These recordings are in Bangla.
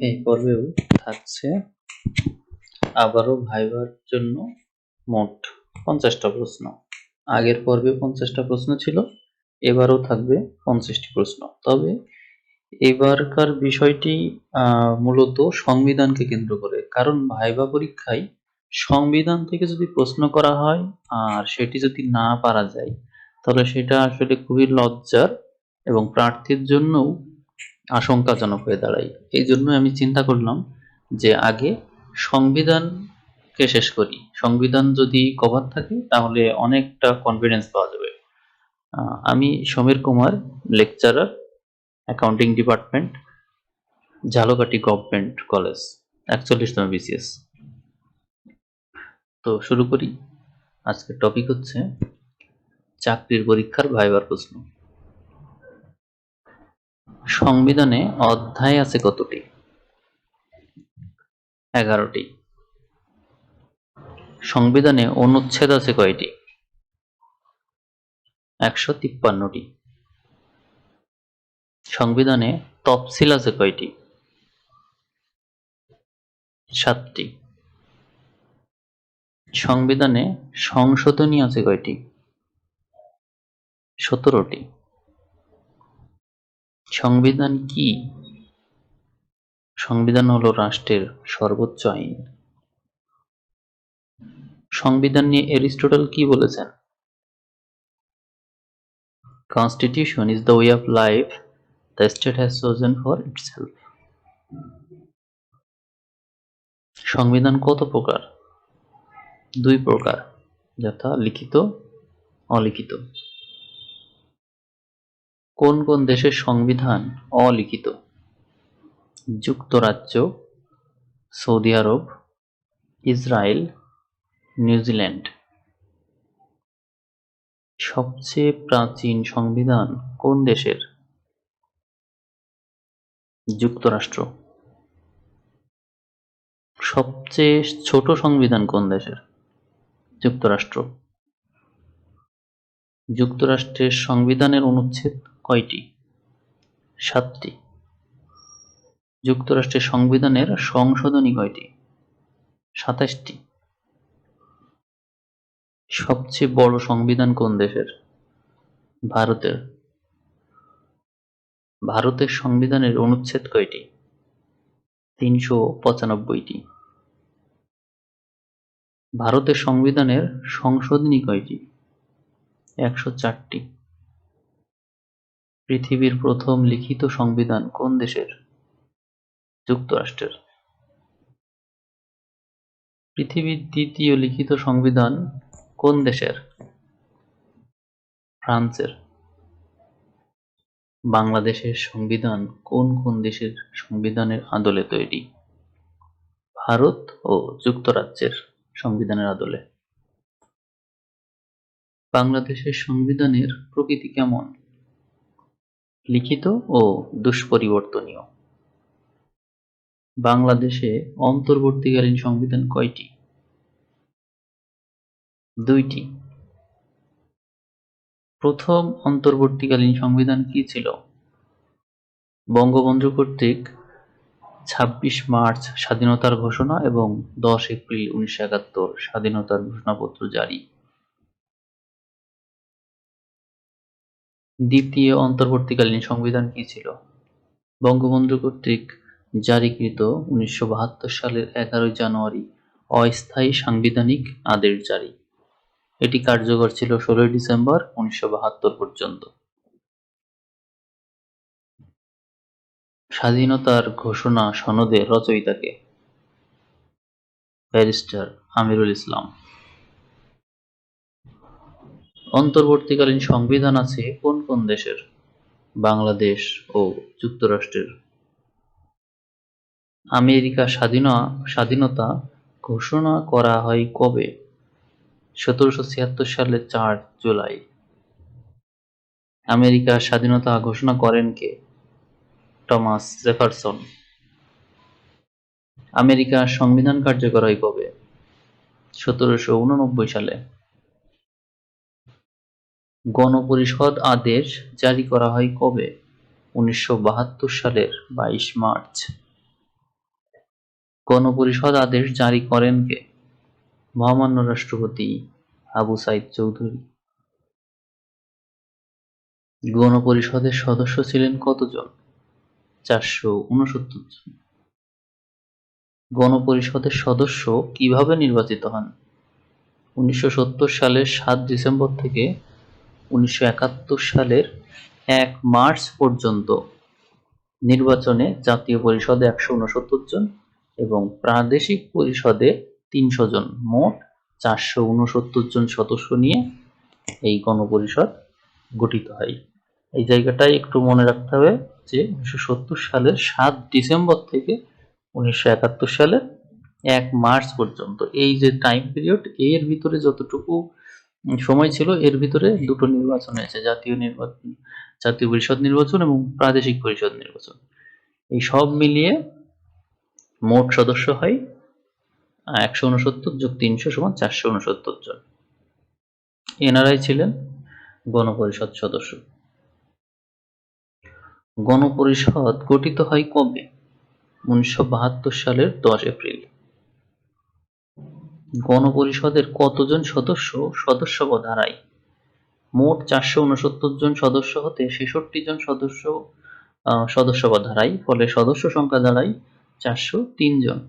এই পর্বেও থাকছে। আবারও ভাইবার জন্য মোট পঞ্চাশটা প্রশ্ন। আগের পর্বে পঞ্চাশটা প্রশ্ন ছিল, এবারও থাকবে পঞ্চাশটি প্রশ্ন। তবে এবারকার বিষয়টি মূলত সংবিধানকে কেন্দ্র করে। কারণ ভাইবা পরীক্ষায় সংবিধান থেকে যদি প্রশ্ন করা হয় আর সেটি যদি না পারা যায়, তাহলে সেটা আসলে খুবই লজ্জার এবং প্রার্থীর জন্যও আশঙ্কাজনক হয়ে দাঁড়ায় এই জন্য আমি চিন্তা করলাম যে আগে সংবিধানকে শেষ করি। সংবিধান যদি কভার থাকে, তাহলে অনেকটা কনফিডেন্স পাওয়া যাবে। আমি Samir Kumar lecturer accounting department Jhalokathi government college একচল্লিশতম BCS তো শুরু করি। আজকের টপিক হচ্ছে, চাকরির পরীক্ষার ভাইবার প্রশ্ন। সংবিধানে অধ্যায় আছে কতটি? এগারোটি। সংবিধানে অনুচ্ছেদ আছে কয়টি? একশো তিপ্পান্নটি। সংবিধানে তফসিল আছে কয়টি? সাতটি। সংবিধানে সংশোধনী আছে কয়টি? সতেরোটি। সংবিধান কি? সংবিধান হলো রাষ্ট্রের সর্বোচ্চ আইন। সংবিধান নিয়ে এরিস্টটল কি বলেছেন? Constitution is the way of life the state has chosen for itself. সংবিধান কত প্রকার? দুই প্রকার, যথা লিখিত, অলিখিত। কোন কোন দেশের সংবিধান অলিখিত? যুক্তরাজ্য, সৌদি আরব, ইসরায়েল নিউজিল্যান্ড সবচেয়ে প্রাচীন সংবিধান কোন দেশের? যুক্তরাষ্ট্র। সবচেয়ে ছোট সংবিধান কোন দেশের? যুক্তরাষ্ট্র। যুক্তরাষ্ট্রের সংবিধানের অনুচ্ছেদ কয়টি সাতটি। যুক্তরাষ্ট্রের সংবিধানের সংশোধনী কয়টি? সাতাশটি। সবচেয়ে বড় সংবিধান কোন দেশের? ভারতের। ভারতের সংবিধানের অনুচ্ছেদ কয়টি? তিনশো পঁচানব্বইটি। ভারতের সংবিধানের সংশোধনী কয়টি? একশো চারটি। পৃথিবীর প্রথম লিখিত সংবিধান কোন দেশের? যুক্তরাষ্ট্রের। পৃথিবীর দ্বিতীয় লিখিত সংবিধান কোন দেশের? ফ্রান্সের। বাংলাদেশের সংবিধান কোন কোন দেশের সংবিধানের আদলে তৈরি? ভারত ও যুক্তরাজ্যের সংবিধানের আদলে। বাংলাদেশের সংবিধানের প্রকৃতি কেমন? লিখিত ও দুষ্পরিবর্তনীয়। বাংলাদেশে অন্তর্বর্তীকালীন সংবিধান কয়টি? দুইটি। প্রথম অন্তর্বর্তীকালীন সংবিধান কি ছিল? বঙ্গবন্ধু কর্তৃক ছাব্বিশ মার্চ স্বাধীনতার ঘোষণা এবং দশ এপ্রিল উনিশশো একাত্তর স্বাধীনতার ঘোষণাপত্র জারি। দ্বিতীয় অন্তর্বর্তীকালীন সংবিধান কি ছিল? বঙ্গবন্ধু কর্তৃক জারিকৃত উনিশশো বাহাত্তর সালের এগারোই জানুয়ারি অস্থায়ী সাংবিধানিক আদেশ জারি। এটি কার্যকর ছিল ষোলোই ডিসেম্বর উনিশশো বাহাত্তর পর্যন্ত। স্বাধীনতার ঘোষণা সনদের রচয়িতাকে ব্যারিস্টার আমিরুল ইসলাম। অন্তর্বর্তীকালীন সংবিধান আছে কোন কোন দেশের? বাংলাদেশ ও যুক্তরাষ্ট্রের। আমেরিকা স্বাধীনা, স্বাধীনতা ঘোষণা করা হয় কবে? সতেরোশো ছিয়াত্তর সালের চার জুলাই। আমেরিকার স্বাধীনতা ঘোষণা করেন কে? Thomas Jefferson. আমেরিকার সংবিধান কার্যকর হয় কবে? সতেরোশো উননব্বই সালে। গণপরিষদ আদেশ জারি করা হয় কবে? উনিশশো বাহাত্তর সালের বাইশ মার্চ। গণপরিষদ আদেশ জারি করেন কে? মহামান্য রাষ্ট্রপতি আবু সাইদ চৌধুরী। গণপরিষদের সদস্য ছিলেন কতজন? চারশো উনসত্তর জন। গণপরিষদের সদস্য কীভাবে নির্বাচিত হন? উনিশশো সত্তর সালের সাত ডিসেম্বর থেকে উনিশশো একাত্তর সালের এক মার্চ পর্যন্ত নির্বাচনে জাতীয় পরিষদে একশো উনসত্তর জন এবং প্রাদেশিক পরিষদে তিনশো জন। মোট চারশো উনসত্তর জন সদস্য নিয়ে এই গণপরিষদ গঠিত হয়। এই জায়গাটাই একটু মনে রাখতে হবে যে উনিশশো সত্তর সালের সাত ডিসেম্বর থেকে উনিশশো একাত্তর সালের এক মার্চ পর্যন্ত। এই যে টাইম পিরিয়ড এর ভিতরে যতটুকু সময় ছিল, এর ভিতরে দুটো নির্বাচন হয়েছে, জাতীয় নির্বাচন, জাতীয় পরিষদ নির্বাচন এবং প্রাদেশিক পরিষদ নির্বাচন। এই সব মিলিয়ে মোট সদস্য হয় একশো উনসত্তর যোগ তিনশো সমান চারশো উনসত্তর জন। এনারাই ছিলেন গণপরিষদ সদস্য। গণপরিষদ গঠিত হয় কবে? উনিশশো বাহাত্তর সালের দশ এপ্রিল। গণপরিষদের কতজন সদস্য সদস্যপদ হারায় মোট চারশো উনসত্তর জন সদস্য হতে ছেষট্টি জন সদস্য সদস্যপদ হারায় ফলে সদস্য সংখ্যা দাঁড়ায় চারশো তিন জন।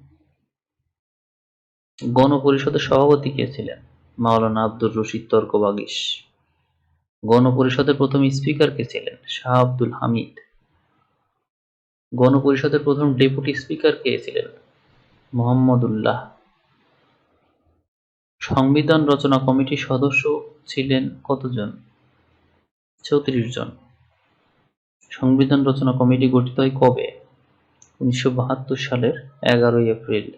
গণপরিষদের সভাপতি কে ছিলেন? মাওলানা আব্দুর রশিদ তর্ক তর্কবাগিস। গণপরিষদের প্রথম স্পিকার কে ছিলেন? শাহ আব্দুল হামিদ। গণপরিষদের প্রথম ডেপুটি স্পিকার কে ছিলেন? মোহাম্মদুল্লাহ। সংবিধান রচনা কমিটির সদস্য ছিলেন কতজন? চৌত্রিশ জন। সংবিধান রচনা কমিটি গঠিত হয় কবে? উনিশশো বাহাত্তর সালের এগারোই এপ্রিল।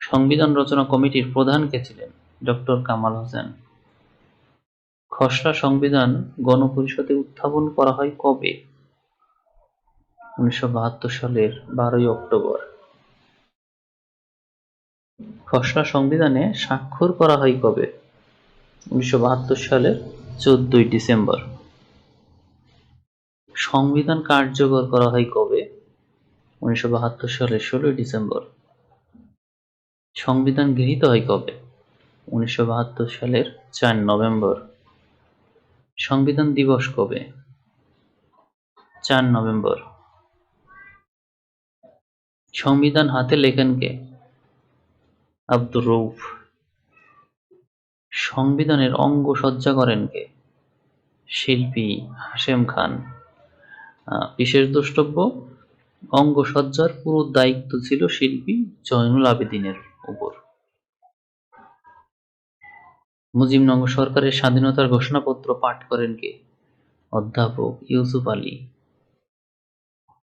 সংবিধান রচনা কমিটির প্রধান কে ছিলেন? ডক্টর কামাল হোসেন। খসড়া সংবিধান গণপরিষদে উত্থাপন করা হয় কবে? উনিশশো বাহাত্তর সালের বারোই অক্টোবর। খসড়া সংবিধানে স্বাক্ষর করা হয় কবে? উনিশশো বাহাত্তর সালের চোদ্দই ডিসেম্বর। সংবিধান কার্যকর করা হয় কবে? উনিশশো বাহাত্তর সালের ষোলোই ডিসেম্বর। সংবিধান গৃহীত হয় কবে? উনিশশো বাহাত্তর সালের চার নভেম্বর। সংবিধান দিবস কবে? চার নভেম্বর। সংবিধান হাতে লেখেন কে? আব্দুর রৌফ সংবিধানের অঙ্গ সজ্জা করেন কে? শিল্পী হাশেম খান। বিশেষ দ্রষ্টব্য, অঙ্গ সজ্জার পুরো দায়িত্ব ছিল শিল্পী জয়নুল আবেদিনের উপর। মুজিবনগর সরকারের স্বাধীনতার ঘোষণাপত্র পাঠ করেন কে? অধ্যাপক ইউসুফ আলী।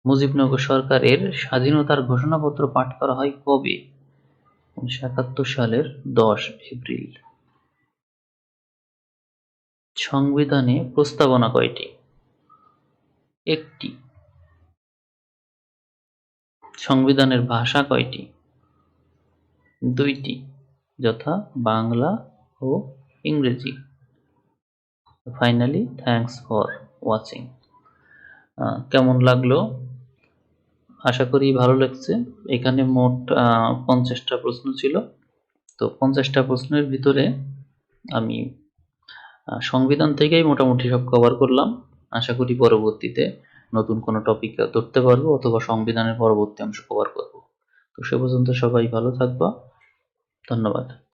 মুজিবনগর সরকারের স্বাধীনতার ঘোষণাপত্র পাঠ করা হয় কবে? একাত্তর সালের দশ এপ্রিল। সংবিধানে প্রস্তাবনা কয়টি? একটি। সংবিধানের ভাষা কয়টি? দুইটি, যথা বাংলা ও ইংরেজি। ফাইনালি থ্যাঙ্কস ফর ওয়াচিং কেমন লাগল? আশা করি ভালো লাগছে। এখানে মোট পঞ্চাশটা প্রশ্ন ছিল। তো পঞ্চাশটা প্রশ্নের ভিতরে আমি সংবিধান থেকেই মোটামুটি সব কভার করলাম। আশা করি পরবর্তীতে নতুন কোনো টপিক ধরতে পারব অথবা সংবিধানের পরবর্তী অংশ কভার করব। তো সে পর্যন্ত সবাই ভালো থাকবা। ধন্যবাদ।